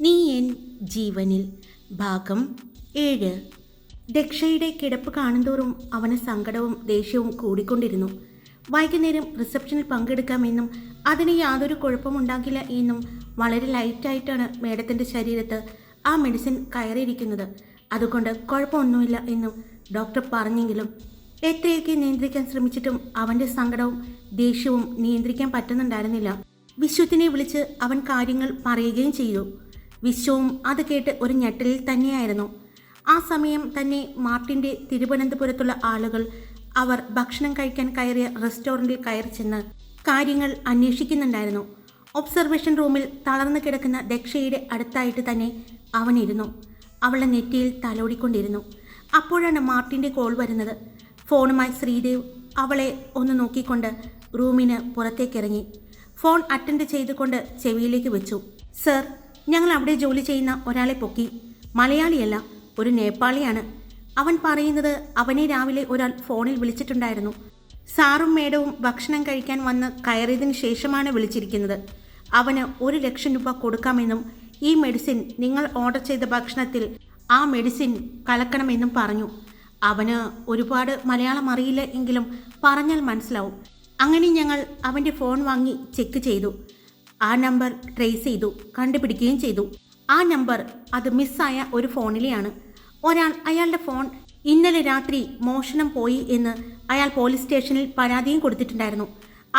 നീ എൻ ജീവനിൽ. ഭാഗം ഏഴ്. ദക്ഷയുടെ കിടപ്പ് കാണുന്തോറും അവന് സങ്കടവും ദേഷ്യവും കൂടിക്കൊണ്ടിരുന്നു. വൈകുന്നേരം റിസപ്ഷനിൽ പങ്കെടുക്കാമെന്നും അതിന് യാതൊരു കുഴപ്പമുണ്ടാകില്ല എന്നും വളരെ ലൈറ്റായിട്ടാണ് മേഡത്തിന്റെ ശരീരത്ത് ആ മെഡിസിൻ കയറിയിരിക്കുന്നത്. അതുകൊണ്ട് കുഴപ്പമൊന്നുമില്ല എന്നും ഡോക്ടർ പറഞ്ഞെങ്കിലും എത്രയൊക്കെ നിയന്ത്രിക്കാൻ ശ്രമിച്ചിട്ടും അവന്റെ സങ്കടവും ദേഷ്യവും നിയന്ത്രിക്കാൻ പറ്റുന്നുണ്ടായിരുന്നില്ല. വിശ്വത്തിനെ വിളിച്ച് അവൻ കാര്യങ്ങൾ പറയുകയും ചെയ്തു. വിശ്വവും അത് കേട്ട് ഒരു ഞെട്ടലിൽ തന്നെയായിരുന്നു. ആ സമയം തന്നെ മാർട്ടിന്റെ തിരുവനന്തപുരത്തുള്ള ആളുകൾ അവർ ഭക്ഷണം കഴിക്കാൻ കയറിയ റെസ്റ്റോറന്റിൽ കയറി ചെന്ന് കാര്യങ്ങൾ അന്വേഷിക്കുന്നുണ്ടായിരുന്നു. ഒബ്സർവേഷൻ റൂമിൽ തളർന്നു കിടക്കുന്ന ദക്ഷയുടെ അടുത്തായിട്ട് തന്നെ അവനിരുന്നു. അവളെ നെറ്റിയിൽ തലോടിക്കൊണ്ടിരുന്നു. അപ്പോഴാണ് മാർട്ടിന്റെ കോൾ വരുന്നത്. ഫോണുമായി ശ്രീദേവ് അവളെ ഒന്ന് നോക്കിക്കൊണ്ട് റൂമിന് പുറത്തേക്കിറങ്ങി. ഫോൺ അറ്റൻഡ് ചെയ്തുകൊണ്ട് ചെവിയിലേക്ക് വെച്ചു. സർ ഞങ്ങൾ അവിടെ ജോലി ചെയ്യുന്ന ഒരാളെ പൊക്കി. മലയാളിയല്ല ഒരു നേപ്പാളിയാണ്. അവൻ പറയുന്നത് അവനെ രാവിലെ ഒരാൾ ഫോണിൽ വിളിച്ചിട്ടുണ്ടായിരുന്നു. സാറും മേഡവും ഭക്ഷണം കഴിക്കാൻ വന്ന് കയറിയതിന് ശേഷമാണ് വിളിച്ചിരിക്കുന്നത്. അവന് ഒരു ലക്ഷം രൂപ കൊടുക്കാമെന്നും ഈ മെഡിസിൻ നിങ്ങൾ ഓർഡർ ചെയ്ത ഭക്ഷണത്തിൽ ആ മെഡിസിൻ കലക്കണമെന്നും പറഞ്ഞു. അവന് ഒരുപാട് മലയാളം അറിയില്ല എങ്കിലും പറഞ്ഞാൽ മനസ്സിലാവും. അങ്ങനെ ഞങ്ങൾ അവന്റെ ഫോൺ വാങ്ങി ചെക്ക് ചെയ്തു. ആ നമ്പർ ട്രേസ് ചെയ്തു കണ്ടുപിടിക്കുകയും ചെയ്തു. ആ നമ്പർ അത് മിസ്സായ ഒരു ഫോണിലെയാണ്. ഒരാൾ അയാളുടെ ഫോൺ ഇന്നലെ രാത്രി മോഷണം പോയി എന്ന് അയാൾ പോലീസ് സ്റ്റേഷനിൽ പരാതിയും കൊടുത്തിട്ടുണ്ടായിരുന്നു.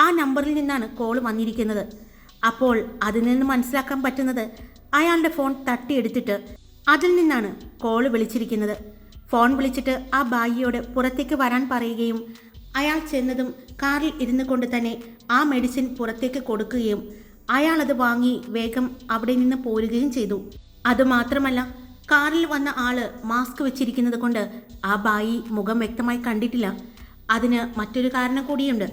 ആ നമ്പറിൽ നിന്നാണ് കോൾ വന്നിരിക്കുന്നത്. അപ്പോൾ അതിൽ നിന്ന് മനസ്സിലാക്കാൻ പറ്റുന്നത് അയാളുടെ ഫോൺ തട്ടിയെടുത്തിട്ട് അതിൽ നിന്നാണ് കോൾ വിളിച്ചിരിക്കുന്നത്. ഫോൺ വിളിച്ചിട്ട് ആ ഭാഗ്യയോട് പുറത്തേക്ക് വരാൻ പറയുകയും അയാൾ ചെന്നതും കാറിൽ ഇരുന്നു കൊണ്ട് തന്നെ ആ മെഡിസിൻ പുറത്തേക്ക് കൊടുക്കുകയും അയാൾ അത് വാങ്ങി വേഗം അവിടെ നിന്ന് പോരുകയും ചെയ്തു. അതുമാത്രമല്ല കാറിൽ വന്ന ആൾ മാസ്ക് വെച്ചിരിക്കുന്നത് കൊണ്ട് ആ ബായി മുഖം വ്യക്തമായി കണ്ടിട്ടില്ല. അതിന് മറ്റൊരു കാരണം കൂടിയുണ്ട്.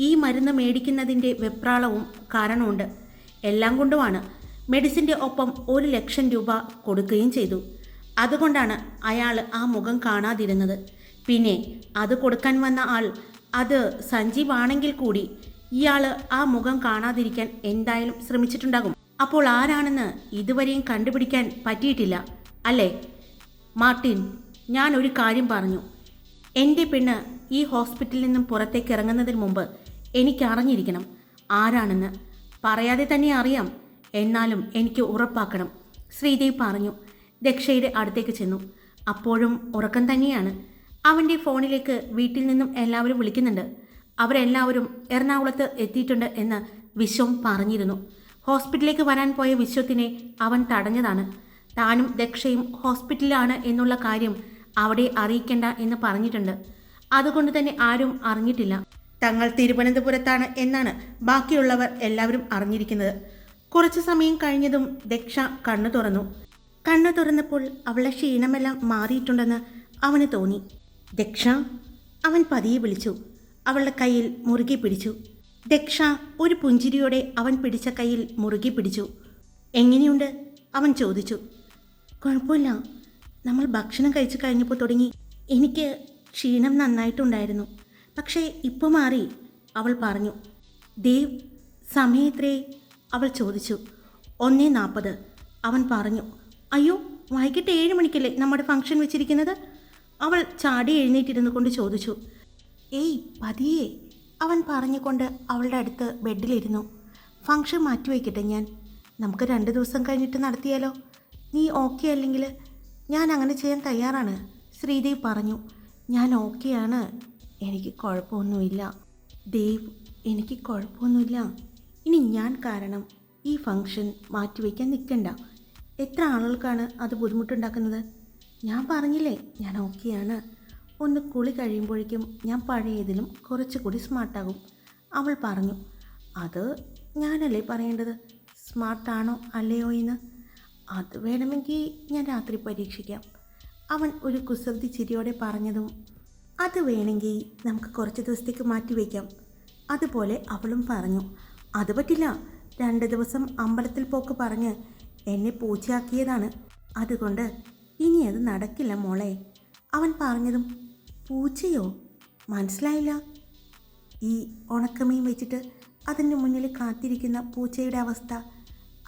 ഈ മരുന്ന് മേടിക്കുന്നതിന്റെ വെപ്രാളവും കാരണമുണ്ട് എല്ലാം കൊണ്ടുമാണ് മെഡിസിന്റെ ഒപ്പം ഒരു ലക്ഷം രൂപ കൊടുക്കുകയും ചെയ്തു. അതുകൊണ്ടാണ് അയാൾ ആ മുഖം കാണാതിരുന്നത്. പിന്നെ അത് കൊടുക്കാൻ വന്ന ആൾ അത് സഞ്ജീവാണെങ്കിൽ കൂടി ഇയാൾ ആ മുഖം കാണാതിരിക്കാൻ എന്തായാലും ശ്രമിച്ചിട്ടുണ്ടാകും. അപ്പോൾ ആരാണെന്ന് ഇതുവരെയും കണ്ടുപിടിക്കാൻ പറ്റിയിട്ടില്ല അല്ലേ? മാർട്ടിൻ ഞാൻ ഒരു കാര്യം പറഞ്ഞു. എന്റെ പെണ്ണ് ഈ ഹോസ്പിറ്റലിൽ നിന്നും പുറത്തേക്ക് ഇറങ്ങുന്നതിന് മുമ്പ് എനിക്ക് അറിഞ്ഞിരിക്കണം. ആരാണെന്ന് പറയാതെ തന്നെ അറിയാം. എന്നാലും എനിക്ക് ഉറപ്പാക്കണം. ശ്രീദേവ് പറഞ്ഞു. ദക്ഷയുടെ അടുത്തേക്ക് ചെന്നു. അപ്പോഴും ഉറക്കം തന്നെയാണ്. അവന്റെ ഫോണിലേക്ക് വീട്ടിൽ നിന്നും എല്ലാവരും വിളിക്കുന്നുണ്ട്. അവരെല്ലാവരും എറണാകുളത്ത് എത്തിയിട്ടുണ്ട് എന്ന് വിശ്വം പറഞ്ഞിരുന്നു. ഹോസ്പിറ്റലിലേക്ക് വരാൻ പോയ വിശ്വത്തിനെ അവൻ തടഞ്ഞതാണ്. താനും ദക്ഷയും ഹോസ്പിറ്റലിലാണ് എന്നുള്ള കാര്യം അവിടെ അറിയിക്കേണ്ട എന്ന് പറഞ്ഞിട്ടുണ്ട്. അതുകൊണ്ട് തന്നെ ആരും അറിഞ്ഞിട്ടില്ല. തങ്ങൾ തിരുവനന്തപുരത്താണ് എന്നാണ് ബാക്കിയുള്ളവർ എല്ലാവരും അറിഞ്ഞിരിക്കുന്നത്. കുറച്ചു സമയം കഴിഞ്ഞതും ദക്ഷ കണ്ണു തുറന്നു. കണ്ണു തുറന്നപ്പോൾ അവളെ ക്ഷീണമെല്ലാം മാറിയിട്ടുണ്ടെന്ന് അവന് തോന്നി. ദക്ഷ അവൻ പതിയെ വിളിച്ചു. അവളുടെ കയ്യിൽ മുറുകെ പിടിച്ചു. ദക്ഷ ഒരു പുഞ്ചിരിയോടെ അവൻ പിടിച്ച കയ്യിൽ മുറുകെ പിടിച്ചു. എങ്ങനെയുണ്ട്? അവൻ ചോദിച്ചു. കുഴപ്പമില്ല. നമ്മൾ ഭക്ഷണം കഴിച്ചു കഴിഞ്ഞപ്പോൾ തുടങ്ങി. എനിക്ക് ക്ഷീണം നന്നായിട്ടുണ്ടായിരുന്നു. പക്ഷേ ഇപ്പോൾ മാറി അവൾ പറഞ്ഞു. ദേവ് സമയത്രേ അവൾ ചോദിച്ചു. ഒന്നേ നാൽപ്പത് അവൻ പറഞ്ഞു. അയ്യോ വൈകിട്ട് ഏഴ് മണിക്കല്ലേ നമ്മുടെ ഫംഗ്ഷൻ വെച്ചിരിക്കുന്നത്? അവൾ ചാടി എഴുന്നേറ്റിരുന്നു കൊണ്ട് ചോദിച്ചു. ഏയ് പതിയേ അവൻ പറഞ്ഞുകൊണ്ട് അവളുടെ അടുത്ത് ബെഡിലിരുന്നു. ഫംഗ്ഷൻ മാറ്റിവെക്കട്ടെ ഞാൻ. നമുക്ക് രണ്ട് ദിവസം കഴിഞ്ഞിട്ട് നടത്തിയാലോ? നീ ഓക്കെ അല്ലെങ്കിൽ ഞാൻ അങ്ങനെ ചെയ്യാൻ തയ്യാറാണ് ശ്രീദേവ് പറഞ്ഞു. ഞാൻ ഓക്കെയാണ്. എനിക്ക് കുഴപ്പമൊന്നുമില്ല. ദേവ് എനിക്ക് കുഴപ്പമൊന്നുമില്ല. ഇനി ഞാൻ കാരണം ഈ ഫംഗ്ഷൻ മാറ്റിവെക്കാൻ നിൽക്കണ്ട. എത്ര ആളുകൾക്കാണ് അത് ബുദ്ധിമുട്ടുണ്ടാക്കുന്നത്? ഞാൻ പറഞ്ഞില്ലേ ഞാൻ ഓക്കെയാണ്. ഒന്ന് കുളി കഴിയുമ്പോഴേക്കും ഞാൻ പഴയതിലും കുറച്ചുകൂടി സ്മാർട്ടാകും. അവൾ പറഞ്ഞു അത് ഞാനല്ലേ പറയേണ്ടത്? സ്മാർട്ടാണോ അല്ലയോ എന്ന്? അത് വേണമെങ്കിൽ ഞാൻ രാത്രി പരീക്ഷിക്കാം. അവൻ ഒരു കുസൃതി ചിരിയോടെ പറഞ്ഞതും അത് വേണമെങ്കിൽ നമുക്ക് കുറച്ച് ദിവസത്തേക്ക് മാറ്റി വയ്ക്കാം. അതുപോലെ അവളും പറഞ്ഞു അത് പറ്റില്ല. രണ്ട് ദിവസം അമ്പലത്തിൽ പോക്ക് പറഞ്ഞ് എന്നെ പൂച്ചയാക്കിയതാണ് അതുകൊണ്ട് ഇനി അത് നടക്കില്ല മോളെ. അവൻ പറഞ്ഞതും പൂച്ചയോ? മനസ്സിലായില്ല. ഈ ഉണക്കമീൻ വെച്ചിട്ട് അതിന്റെ മുന്നിൽ കാത്തിരിക്കുന്ന പൂച്ചയുടെ അവസ്ഥ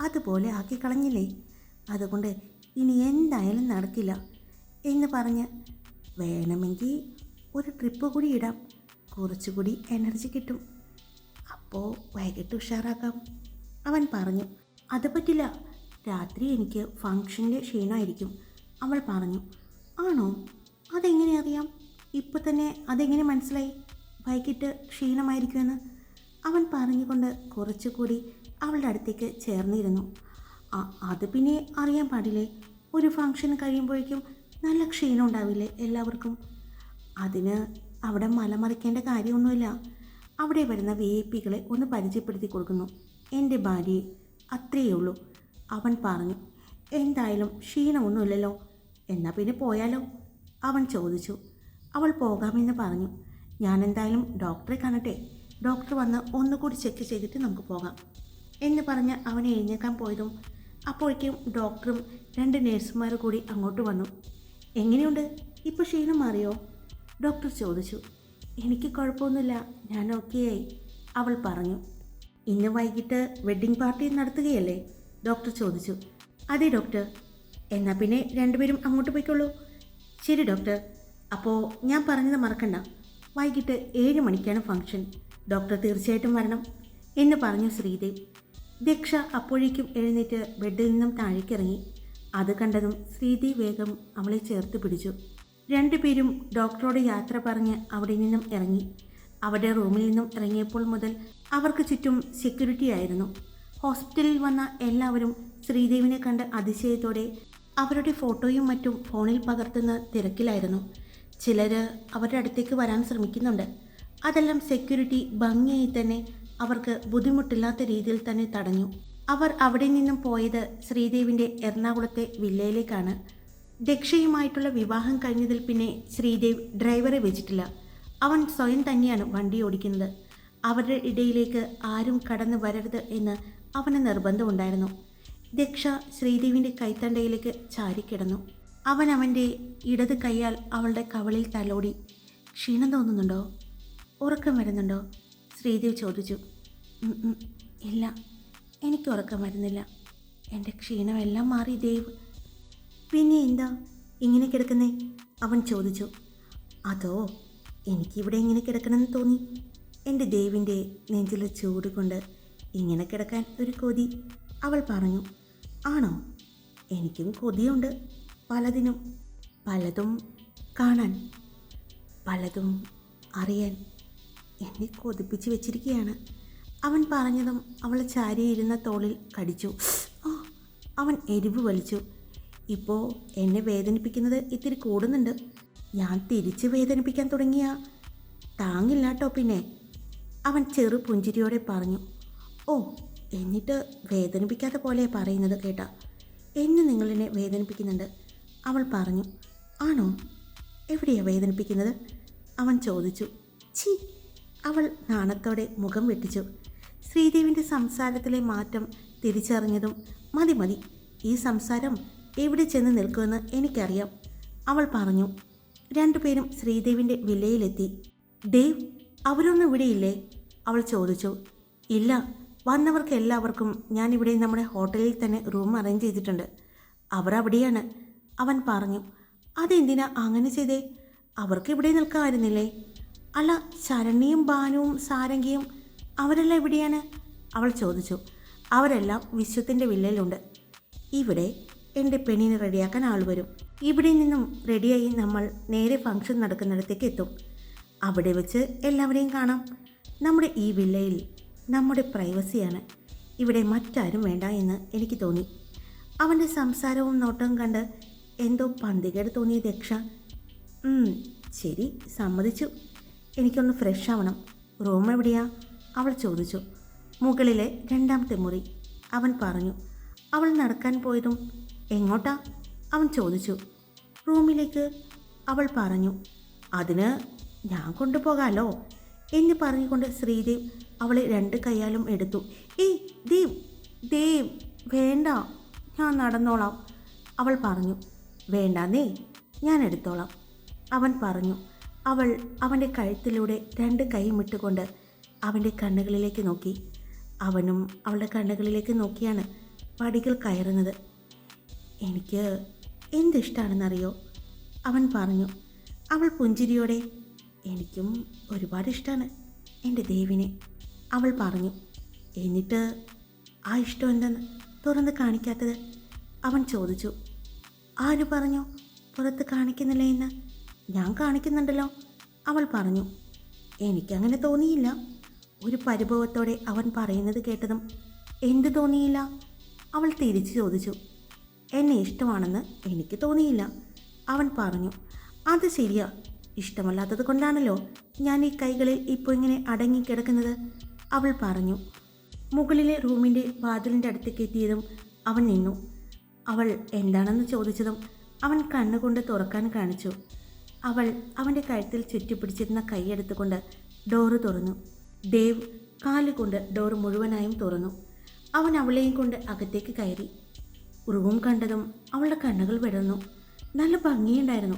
അതുപോലെ ആക്കി കളഞ്ഞില്ലേ? അതുകൊണ്ട് ഇനി എന്തായാലും നടക്കില്ല എന്ന് പറഞ്ഞ് വേണമെങ്കിൽ ഒരു ട്രിപ്പ് കൂടി ഇടാം. കുറച്ചുകൂടി എനർജി കിട്ടും. അപ്പോൾ വൈകിട്ട് ഉഷാറാക്കാം. അവൻ പറഞ്ഞു അത് പറ്റില്ല. രാത്രി എനിക്ക് ഫങ്ഷനിൽ ക്ഷീണമായിരിക്കും അവൾ പറഞ്ഞു ആണോ? അതെങ്ങനെ അറിയാം? ഇപ്പം തന്നെ അതെങ്ങനെ മനസ്സിലായി? വൈകിട്ട് ക്ഷീണമായിരിക്കുമെന്ന് അവൻ പറഞ്ഞുകൊണ്ട് കുറച്ചുകൂടി അവളുടെ അടുത്തേക്ക് ചേർന്നിരുന്നു. അത് പിന്നെ അറിയാൻ പാടില്ലേ? ഒരു ഫങ്ഷൻ കഴിയുമ്പോഴേക്കും നല്ല ക്ഷീണം ഉണ്ടാവില്ലേ എല്ലാവർക്കും? അതിന് അവിടെ മലമറിക്കേണ്ട കാര്യമൊന്നുമില്ല. അവിടെ വരുന്ന വി ഐ പികളെ ഒന്ന് പരിചയപ്പെടുത്തി കൊടുക്കുന്നു. എന്റെ ഭാര്യയെ. അത്രയേ ഉള്ളൂ. അവൻ പറഞ്ഞു എന്തായാലും ക്ഷീണമൊന്നുമില്ലല്ലോ. എന്നാൽ പിന്നെ പോയാലോ? അവൻ ചോദിച്ചു. അവൾ പോകാമെന്ന് പറഞ്ഞു. ഞാൻ എന്തായാലും ഡോക്ടറെ കാണട്ടെ. ഡോക്ടർ വന്ന് ഒന്നുകൂടി ചെക്ക് ചെയ്തിട്ട് നമുക്ക് പോകാം എന്ന് പറഞ്ഞ് അവനെ എഴുന്നേക്കാൻ പോയതും അപ്പോഴേക്കും ഡോക്ടറും രണ്ട് നേഴ്സുമാരും കൂടി അങ്ങോട്ട് വന്നു. എങ്ങനെയുണ്ട്? ഇപ്പോൾ ക്ഷീണം മാറിയോ? ഡോക്ടർ ചോദിച്ചു. എനിക്ക് കുഴപ്പമൊന്നുമില്ല. ഞാൻ ഓക്കെയായി അവൾ പറഞ്ഞു. ഇന്ന് വൈകിട്ട് വെഡ്ഡിംഗ് പാർട്ടി നടത്തുകയല്ലേ? ഡോക്ടർ ചോദിച്ചു. അതെ ഡോക്ടർ. എന്നാൽ പിന്നെ രണ്ടുപേരും അങ്ങോട്ട് പോയിക്കോളൂ. ശരി ഡോക്ടർ. അപ്പോൾ ഞാൻ പറഞ്ഞത് മറക്കണ്ട. വൈകിട്ട് ഏഴ് മണിക്കാണ് ഫംഗ്ഷൻ. ഡോക്ടർ തീർച്ചയായിട്ടും വരണം എന്ന് പറഞ്ഞു ശ്രീദേവ്. ദക്ഷ അപ്പോഴേക്കും എഴുന്നേറ്റ് ബെഡിൽ നിന്നും താഴേക്കിറങ്ങി. അത് കണ്ടതും ശ്രീദേവ് വേഗം അവളെ ചേർത്ത് പിടിച്ചു. രണ്ടുപേരും ഡോക്ടറോട് യാത്ര പറഞ്ഞ് അവിടെ നിന്നും ഇറങ്ങി. അവരുടെ റൂമിൽ നിന്നും ഇറങ്ങിയപ്പോൾ മുതൽ അവർക്ക് ചുറ്റും സെക്യൂരിറ്റി ആയിരുന്നു. ഹോസ്പിറ്റലിൽ വന്ന എല്ലാവരും ശ്രീദേവിനെ കണ്ട് അതിശയത്തോടെ അവരുടെ ഫോട്ടോയും മറ്റും ഫോണിൽ പകർത്തുന്ന തിരക്കിലായിരുന്നു. ചിലർ അവരുടെ അടുത്തേക്ക് വരാൻ ശ്രമിക്കുന്നുണ്ട്. അതെല്ലാം സെക്യൂരിറ്റി ഭംഗിയായി തന്നെ അവർക്ക് ബുദ്ധിമുട്ടില്ലാത്ത രീതിയിൽ തന്നെ തടഞ്ഞു. അവർ അവിടെ നിന്നും പോയത് ശ്രീദേവിന്റെ എറണാകുളത്തെ വില്ലയിലേക്കാണ്. ദക്ഷയുമായിട്ടുള്ള വിവാഹം കഴിഞ്ഞതിൽ പിന്നെ ശ്രീദേവ് ഡ്രൈവറെ വെച്ചിട്ടില്ല. അവൻ സ്വയം തന്നെയാണ് വണ്ടി ഓടിക്കുന്നത്. അവരുടെ ഇടയിലേക്ക് ആരും കടന്നു വരരുത് എന്ന് അവന് നിർബന്ധമുണ്ടായിരുന്നു. ദക്ഷ ശ്രീദേവിന്റെ കൈത്തണ്ടയിലേക്ക് ചാരിക്കിടന്നു. അവൻ അവന്റെ ഇടത് കൈയാൽ അവളുടെ കവളിൽ തലോടി ക്ഷീണം തോന്നുന്നുണ്ടോ? ഉറക്കം വരുന്നുണ്ടോ? ശ്രീദേവ് ചോദിച്ചു. "ഉം, ഉം, ഇല്ല എനിക്ക് ഉറക്കം വരുന്നില്ല. എന്റെ ക്ഷീണമെല്ലാം മാറി ദേവ്. പിന്നെ എന്താ ഇങ്ങനെ കിടക്കുന്നേ? അവൻ ചോദിച്ചു. അതോ എനിക്കിവിടെ ഇങ്ങനെ കിടക്കണമെന്ന് തോന്നി. എന്റെ ദേവിന്റെ നെഞ്ചിലെ ചൂട് കൊണ്ട് ഇങ്ങനെ കിടക്കാൻ ഒരു കൊതി. അവൾ പറഞ്ഞു ആണോ? എനിക്കും കൊതിയുണ്ട്. പലതിനും പലതും കാണാൻ പലതും അറിയാൻ എന്നെ കൊതിപ്പിച്ച് വെച്ചിരിക്കുകയാണ്. അവൻ പറഞ്ഞതും അവൾ ചാരിയിരുന്ന തോളിൽ കടിച്ചു. അവൻ എരിവ് വലിച്ചു. ഇപ്പോൾ എന്നെ വേദനിപ്പിക്കുന്നത് ഇത്തിരി കൂടുന്നുണ്ട്. ഞാൻ തിരിച്ച് വേദനിപ്പിക്കാൻ തുടങ്ങിയ? താങ്ങില്ല കേട്ടോ പിന്നെ. അവൻ ചെറു പുഞ്ചിരിയോടെ പറഞ്ഞു. ഓ എന്നിട്ട് വേദനിപ്പിക്കാത്ത പോലെ പറയുന്നത് കേട്ടാ. എന്നെ നിങ്ങളെന്നെ വേദനിപ്പിക്കുന്നുണ്ട്. അവൾ പറഞ്ഞു ആണോ? എവിടെയാണ് വേദനിപ്പിക്കുന്നത്? അവൻ ചോദിച്ചു ചി അവൾ നാണത്തോടെ മുഖം വെട്ടിച്ചു. ശ്രീദേവിന്റെ സംസാരത്തിലെ മാറ്റം തിരിച്ചറിഞ്ഞതും മതി മതി ഈ സംസാരം എവിടെ ചെന്ന് നിൽക്കുമെന്ന് എനിക്കറിയാം. അവൾ പറഞ്ഞു രണ്ടുപേരും ശ്രീദേവിന്റെ വില്ലയിലെത്തി. ദേവ് അവരൊന്നും ഇവിടെയില്ലേ? അവൾ ചോദിച്ചു ഇല്ല വന്നവർക്ക് എല്ലാവർക്കും ഞാനിവിടെ നമ്മുടെ ഹോട്ടലിൽ തന്നെ റൂം അറേഞ്ച് ചെയ്തിട്ടുണ്ട്. അവർ അവിടെയാണ് അവൻ പറഞ്ഞു അതെന്തിനാ അങ്ങനെ ചെയ്തേ? അവർക്ക് ഇവിടെ നിൽക്കാമായിരുന്നില്ലേ അല്ല ശരണ്യയും ഭാനുവും സാരംഗിയും അവരെല്ലാം എവിടെയാണ്? അവൾ ചോദിച്ചു അവരെല്ലാം വിശ്വത്തിന്റെ വില്ലയിലുണ്ട്. ഇവിടെ എന്റെ പെണ്ണിനെ റെഡിയാക്കാൻ ആൾ വരും. ഇവിടെ നിന്നും റെഡിയായി നമ്മൾ നേരെ ഫംഗ്ഷൻ നടക്കുന്നിടത്തേക്ക് എത്തും. അവിടെ വെച്ച് എല്ലാവരെയും കാണാം. നമ്മുടെ ഈ വില്ലയിൽ നമ്മുടെ പ്രൈവസിയാണ്. ഇവിടെ മറ്റാരും വേണ്ട എന്ന് എനിക്ക് തോന്നി. അവന്റെ സംസാരവും നോട്ടവും കണ്ട് എന്തോ പന്തികേട് തോന്നിയ ദക്ഷ. "ഉം, ശരി സമ്മതിച്ചു. എനിക്കൊന്ന് ഫ്രഷ് ആവണം. റൂം എവിടെയാ? അവൾ ചോദിച്ചു. മുകളിലെ രണ്ടാമത്തെ മുറി. അവൻ പറഞ്ഞു അവൾ നടക്കാൻ പോയതും എങ്ങോട്ടാ? അവൻ ചോദിച്ചു. റൂമിലേക്ക് അവൾ പറഞ്ഞു അതിന് ഞാൻ കൊണ്ടുപോകാലോ? എന്ന് പറഞ്ഞുകൊണ്ട് ശ്രീദേവ് അവളെ രണ്ട് കൈയാലും എടുത്തു. ഏയ് ദേവ് ദേവ് വേണ്ട. ഞാൻ നടന്നോളാം അവൾ പറഞ്ഞു. വേണ്ടാന്നേ ഞാൻ എടുത്തോളാം. അവൻ പറഞ്ഞു. അവൾ അവന്റെ കഴുത്തിലൂടെ രണ്ട് കൈയും ഇട്ടുകൊണ്ട് അവന്റെ കണ്ണുകളിലേക്ക് നോക്കി. അവനും അവളുടെ കണ്ണുകളിലേക്ക് നോക്കിയാണ് പടികൾ കയറുന്നത്. എനിക്ക് എന്തിഷ്ടമാണെന്നറിയോ അവൻ പറഞ്ഞു. അവൾ പുഞ്ചിരിയോടെ എനിക്കും ഒരുപാട് ഇഷ്ടമാണ് എന്റെ ദേവിനെ. അവൾ പറഞ്ഞു. എന്നിട്ട് ആ ഇഷ്ടം എന്തെന്ന് തുറന്ന് കാണിക്കാത്തത്? അവൻ ചോദിച്ചു. ആര് പറഞ്ഞു? പുറത്ത് കാണിക്കുന്നില്ല എന്ന്? ഞാൻ കാണിക്കുന്നുണ്ടല്ലോ. അവൾ പറഞ്ഞു എനിക്കങ്ങനെ തോന്നിയില്ല. ഒരു പരിഭവത്തോടെ അവൻ പറയുന്നത് കേട്ടതും എന്തു തോന്നിയില്ല? അവൾ തിരിച്ചു ചോദിച്ചു എന്നെ ഇഷ്ടമാണെന്ന് എനിക്ക് തോന്നിയില്ല. അവൻ പറഞ്ഞു അത് ശരിയാ. ഇഷ്ടമല്ലാത്തത് കൊണ്ടാണല്ലോ ഞാൻ ഈ കൈകളിൽ ഇപ്പോൾ ഇങ്ങനെ അടങ്ങിക്കിടക്കുന്നത് അവൾ പറഞ്ഞു മുകളിലെ റൂമിന്റെ വാതിലിന്റെ അടുത്തേക്ക് എത്തിയതും അവൻ നിന്നു. അവൾ എന്താണെന്ന് ചോദിച്ചതും അവൻ കണ്ണുകൊണ്ട് തുറക്കാൻ കാണിച്ചു. അവൾ അവന്റെ കഴുത്തിൽ ചുറ്റിപ്പിടിച്ചിരുന്ന കൈയെടുത്തുകൊണ്ട് ഡോറ് തുറന്നു. ദേവ് കാലുകൊണ്ട് ഡോറ് മുഴുവനായും തുറന്നു. അവൻ അവളെയും കൊണ്ട് അകത്തേക്ക് കയറി. റൂം കണ്ടതും അവളുടെ കണ്ണുകൾ വിടർന്നു. നല്ല ഭംഗിയുണ്ടായിരുന്നു.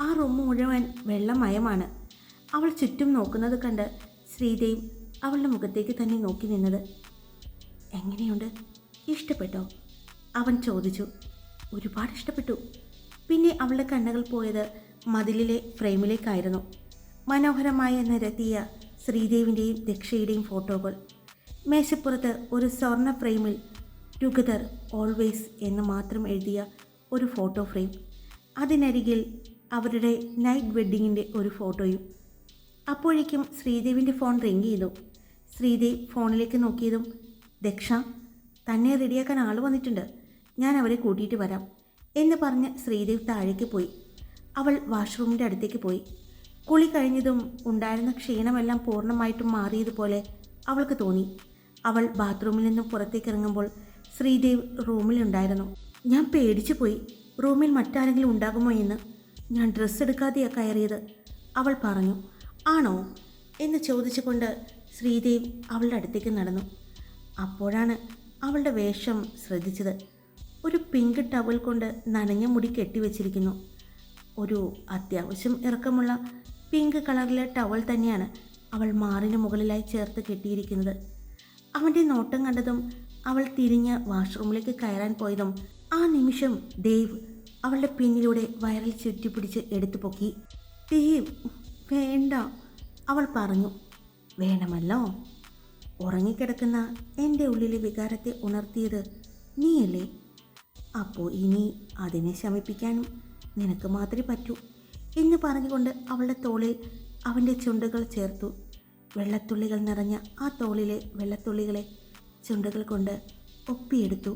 ആ റൂം മുഴുവൻ വെള്ളമയമാണ്. അവൾ ചുറ്റും നോക്കുന്നത് കണ്ട് ശ്രീദേവ് അവളുടെ മുഖത്തേക്ക് തന്നെ നോക്കി നിന്നത്. എങ്ങനെയുണ്ട്? ഇഷ്ടപ്പെട്ടോ? അവൻ ചോദിച്ചു ഒരുപാട് ഇഷ്ടപ്പെട്ടു. പിന്നെ അവളുടെ കണ്ണുകൾ പോയത് മതിലിലെ ഫ്രെയിമിലേക്കായിരുന്നു. മനോഹരമായ നിരത്തിയ ശ്രീദേവിന്റെയും ദക്ഷയുടെയും ഫോട്ടോകൾ. മേശപ്പുറത്ത് ഒരു സ്വർണ ഫ്രെയിമിൽ ടുഗദർ ഓൾവേസ് എന്ന് മാത്രം എഴുതിയ ഒരു ഫോട്ടോ ഫ്രെയിം. അതിനരികിൽ അവരുടെ നൈറ്റ് വെഡ്ഡിങ്ങിന്റെ ഒരു ഫോട്ടോയും. അപ്പോഴേക്കും ശ്രീദേവിന്റെ ഫോൺ റിങ് ചെയ്തു. ശ്രീദേവ് ഫോണിലേക്ക് നോക്കിയതും ദക്ഷ തന്നെ റെഡിയാക്കാൻ ആൾ വന്നിട്ടുണ്ട്. ഞാൻ അവരെ കൂട്ടിയിട്ട് വരാം എന്ന് പറഞ്ഞ് ശ്രീദേവ് താഴേക്ക് പോയി. അവൾ വാഷ്റൂമിന്റെ അടുത്തേക്ക് പോയി. കുളി കഴിഞ്ഞതും ഉണ്ടായിരുന്ന ക്ഷീണമെല്ലാം പൂർണമായിട്ടും മാറിയതുപോലെ അവൾക്ക് തോന്നി. അവൾ ബാത്റൂമിൽ നിന്നും പുറത്തേക്ക് ഇറങ്ങുമ്പോൾ ശ്രീദേവ് റൂമിലുണ്ടായിരുന്നു ഞാൻ പേടിച്ചു പോയി. റൂമിൽ മറ്റാരെങ്കിലും ഉണ്ടാകുമോ എന്ന്. ഞാൻ ഡ്രസ്സ് എടുക്കാതെയാണ് കയറിയത്. അവൾ പറഞ്ഞു ആണോ? എന്ന് ചോദിച്ചുകൊണ്ട് ശ്രീദേവ് അവളുടെ അടുത്തേക്ക് നടന്നു. അപ്പോഴാണ് അവളുടെ വേഷം ശ്രദ്ധിച്ചത്. ഒരു പിങ്ക് ടവൽ കൊണ്ട് നനഞ്ഞ മുടി കെട്ടിവെച്ചിരിക്കുന്നു ഒരു അത്യാവശ്യം ഇറക്കമുള്ള പിങ്ക് കളറിലെ ടവൽ തന്നെയാണ് അവൾ മാറിന് മുകളിലായി ചേർത്ത് കെട്ടിയിരിക്കുന്നത്. അവന്റെ നോട്ടം കണ്ടതും അവൾ തിരിഞ്ഞ് വാഷ്റൂമിലേക്ക് കയറാൻ പോയതും ആ നിമിഷം ദേവ് അവളുടെ പിന്നിലൂടെ വയറിൽ ചുറ്റിപ്പിടിച്ച് എടുത്തു പൊക്കി. ദേവ് വേണ്ട അവൾ പറഞ്ഞു. വേണമല്ലോ. ഉറങ്ങിക്കിടക്കുന്ന എന്റെ ഉള്ളിലെ വികാരത്തെ ഉണർത്തിയത് നീയല്ലേ? അപ്പോൾ ഇനി അതിനെ ശമിപ്പിക്കാനും നിനക്ക് മാത്രമേ പറ്റൂ എന്ന് പറഞ്ഞുകൊണ്ട് അവളുടെ തോളിൽ അവന്റെ ചുണ്ടുകൾ ചേർത്തു. വെള്ളത്തുള്ളികൾ നിറഞ്ഞ ആ തോളിലെ വെള്ളത്തുള്ളികളെ ചുണ്ടുകൾ കൊണ്ട് ഒപ്പിയെടുത്തു.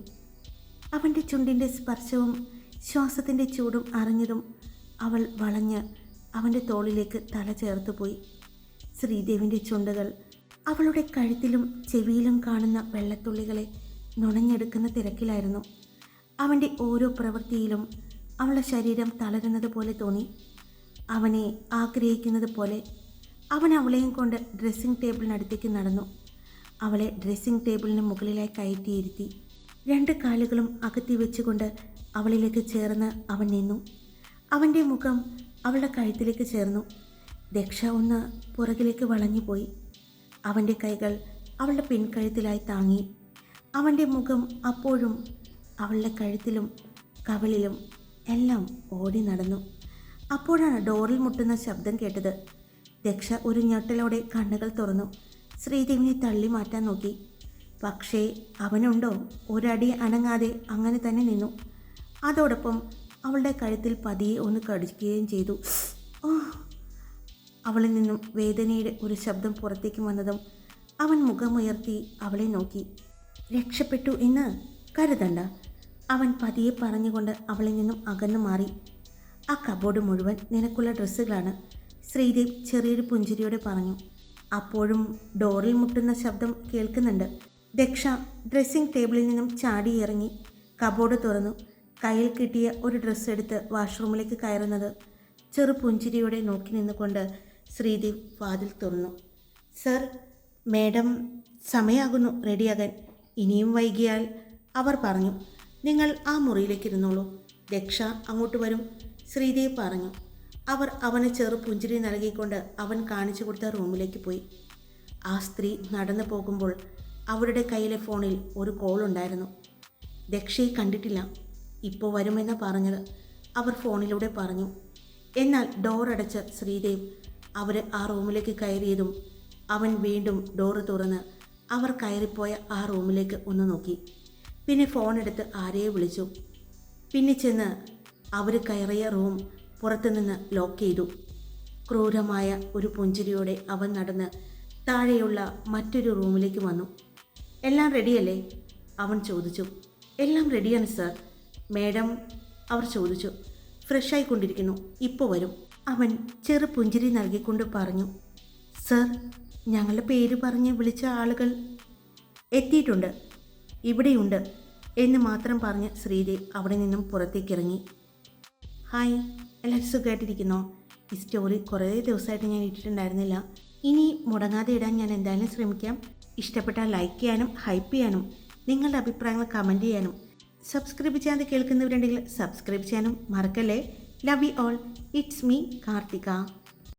അവന്റെ ചുണ്ടിന്റെ സ്പർശവും ശ്വാസത്തിന്റെ ചൂടും അറിഞ്ഞതും അവൾ വളഞ്ഞ് അവന്റെ തോളിലേക്ക് തല ചേർത്ത് പോയി. ശ്രീദേവിന്റെ ചുണ്ടുകൾ അവളുടെ കഴുത്തിലും ചെവിയിലും കാണുന്ന വെള്ളത്തുള്ളികളെ നുണഞ്ഞെടുക്കുന്ന തിരക്കിലായിരുന്നു. അവന്റെ ഓരോ പ്രവൃത്തിയിലും അവളുടെ ശരീരം തളരുന്നത് പോലെ തോന്നി. അവനെ ആഗ്രഹിക്കുന്നത് പോലെ അവൻ അവളെയും കൊണ്ട് ഡ്രസ്സിംഗ് ടേബിളിനടുത്തേക്ക് നടന്നു. അവളെ ഡ്രസ്സിംഗ് ടേബിളിന് മുകളിലായി കയറ്റിയിരുത്തി രണ്ട് കാലുകളും അകത്തി വെച്ചുകൊണ്ട് അവളിലേക്ക് ചേർന്ന് അവൻ നിന്നു. അവന്റെ മുഖം അവളുടെ കഴുത്തിലേക്ക് ചേർന്നു. ദക്ഷ ഒന്ന് പുറകിലേക്ക് വളഞ്ഞുപോയി അവന്റെ കൈകൾ അവളുടെ പിൻകഴുത്തിലായി താങ്ങി. അവന്റെ മുഖം അപ്പോഴും അവളുടെ കഴുത്തിലും കവിളിലും എല്ലാം ഓടി നടന്നു. അപ്പോഴാണ് ഡോറിൽ മുട്ടുന്ന ശബ്ദം കേട്ടത്. രക്ഷ ഒരു ഞെട്ടലോടെ കണ്ണുകൾ തുറന്നു. ശ്രീദേവിനെ തള്ളി മാറ്റാൻ നോക്കി. പക്ഷേ അവനുണ്ടോ? ഒരടി അനങ്ങാതെ അങ്ങനെ തന്നെ നിന്നു. അതോടൊപ്പം അവളുടെ കഴുത്തിൽ പതിയെ ഒന്ന് കടിക്കുകയും ചെയ്തു. അവളിൽ നിന്നും വേദനയുടെ ഒരു ശബ്ദം പുറത്തേക്ക് വന്നതും അവൻ മുഖമുയർത്തി അവളെ നോക്കി. രക്ഷപ്പെട്ടു എന്ന് കരുതണ്ട. അവൻ പതിയെ പറഞ്ഞുകൊണ്ട് അവളിൽ നിന്നും അകന്നു മാറി. ആ കബോർഡ് മുഴുവൻ നിനക്കുള്ള ഡ്രസ്സുകളാണ് ശ്രീദേവ് ചെറിയൊരു പുഞ്ചിരിയോടെ പറഞ്ഞു. അപ്പോഴും ഡോറിൽ മുട്ടുന്ന ശബ്ദം കേൾക്കുന്നുണ്ട്. ദക്ഷ ഡ്രസ്സിംഗ് ടേബിളിൽ നിന്നും ചാടി ഇറങ്ങി കബോർഡ് തുറന്നു. കയ്യിൽ കിട്ടിയ ഒരു ഡ്രസ്സ് എടുത്ത് വാഷ്റൂമിലേക്ക് കയറുന്നത് ചെറു പുഞ്ചിരിയോടെ നോക്കി നിന്നുകൊണ്ട് ശ്രീദേവ് വാതിൽ തുറന്നു. സർ മേഡം സമയാകുന്നു റെഡിയാകാൻ. ഇനിയും വൈകിയാൽ അവർ പറഞ്ഞു. നിങ്ങൾ ആ മുറിയിലേക്ക് ഇരുന്നോളൂ. ദക്ഷ അങ്ങോട്ട് വരും. ശ്രീദേവ് പറഞ്ഞു. അവർ അവന് ചെറു പുഞ്ചിരി നൽകിക്കൊണ്ട് അവൻ കാണിച്ചു കൊടുത്ത റൂമിലേക്ക് പോയി. ആ സ്ത്രീ നടന്നു പോകുമ്പോൾ അവരുടെ കയ്യിലെ ഫോണിൽ ഒരു കോൾ ഉണ്ടായിരുന്നു. ദക്ഷയെ കണ്ടിട്ടില്ല. ഇപ്പോൾ വരുമെന്ന് പറഞ്ഞത്. അവർ ഫോണിലൂടെ പറഞ്ഞു. എന്നാൽ ഡോർ അടച്ച ശ്രീദേവ് അവർ ആ റൂമിലേക്ക് കയറിയതും അവൻ വീണ്ടും ഡോറ് തുറന്ന് അവർ കയറിപ്പോയ ആ റൂമിലേക്ക് ഒന്ന് നോക്കി. പിന്നെ ഫോൺ എടുത്ത് ആരെയോ വിളിച്ചു. പിന്നെ ചെന്ന് അവർ കയറിയ റൂം പുറത്തുനിന്ന് ലോക്ക് ചെയ്തു. ക്രൂരമായ ഒരു പുഞ്ചിരിയോടെ അവൻ നടന്ന് താഴെയുള്ള മറ്റൊരു റൂമിലേക്ക് വന്നു. എല്ലാം റെഡിയല്ലേ? അവൻ ചോദിച്ചു. എല്ലാം റെഡിയാണ് സർ. മേഡം അവർ ചോദിച്ചു. ഫ്രഷ് കൊണ്ടിരിക്കുന്നു ഇപ്പോൾ വരും. അവൻ ചെറു പുഞ്ചിരി നൽകിക്കൊണ്ട് പറഞ്ഞു. സർ ഞങ്ങളുടെ പേര് പറഞ്ഞ് വിളിച്ച ആളുകൾ എത്തിയിട്ടുണ്ട്. ഇവിടെയുണ്ട് എന്ന് മാത്രം പറഞ്ഞ് ശ്രീദേവ് അവിടെ നിന്നും പുറത്തേക്കിറങ്ങി. ഹായ് എല്ലാവരും സുഖമായിട്ടിരിക്കുന്നോ ഈ സ്റ്റോറി കുറേ ദിവസമായിട്ട് ഞാൻ ഇട്ടിട്ടുണ്ടായിരുന്നില്ല. ഇനി മുടങ്ങാതെ ഇടാൻ ഞാൻ എന്തായാലും ശ്രമിക്കാം. ഇഷ്ടപ്പെട്ടാൽ ലൈക്ക് ചെയ്യാനും ഹൈപ്പ് ചെയ്യാനും നിങ്ങളുടെ അഭിപ്രായങ്ങൾ കമന്റ് ചെയ്യാനും സബ്സ്ക്രൈബ് ചെയ്യാതെ കേൾക്കുന്നവരുണ്ടെങ്കിൽ സബ്സ്ക്രൈബ് ചെയ്യാനും മറക്കല്ലേ? Love you all it's me Karthika.